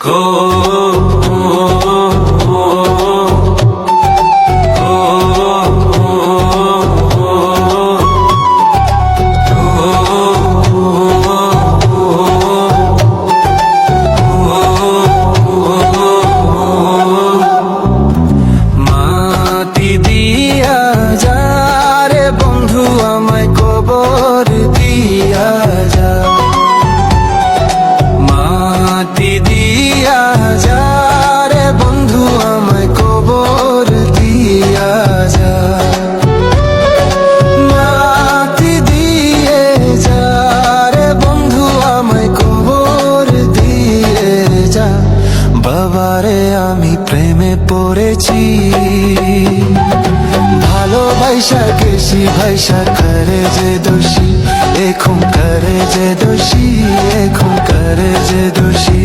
Go. বাবারে আমি প্রেমে পড়েছি। ভালো ভালোবাসা কেশি, ভাইসা করে যে দোষী এখন করে যে দোষী এখন করে যে দোষী।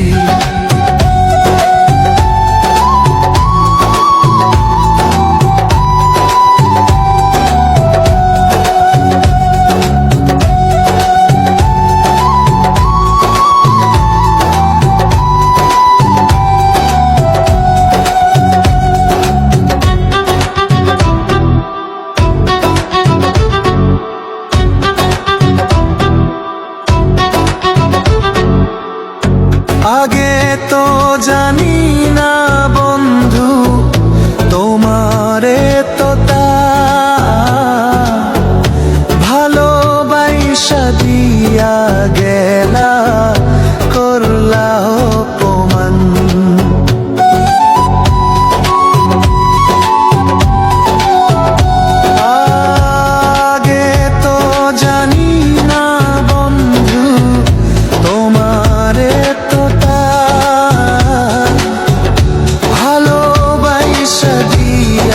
আগে তো জানি না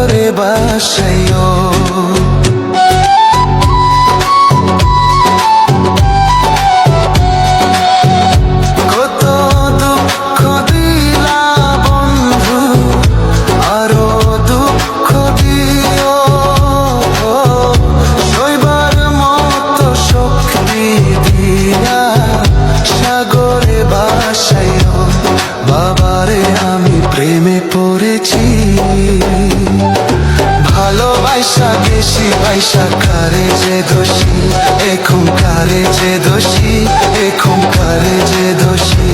সাগরে বাসাইও। কারে যে দোষী এখন কারে যে দোষী।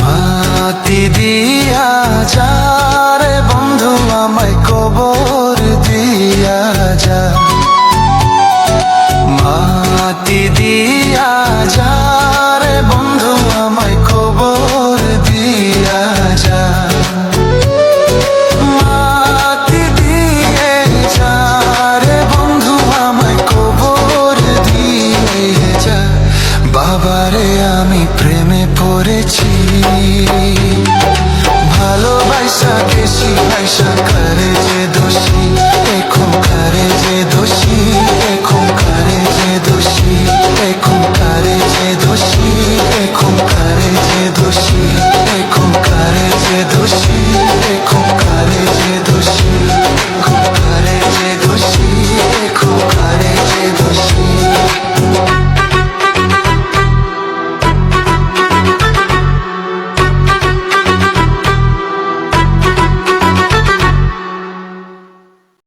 মাতি দিয়া যা ভালোবাসা গেছি পয়সা করে যে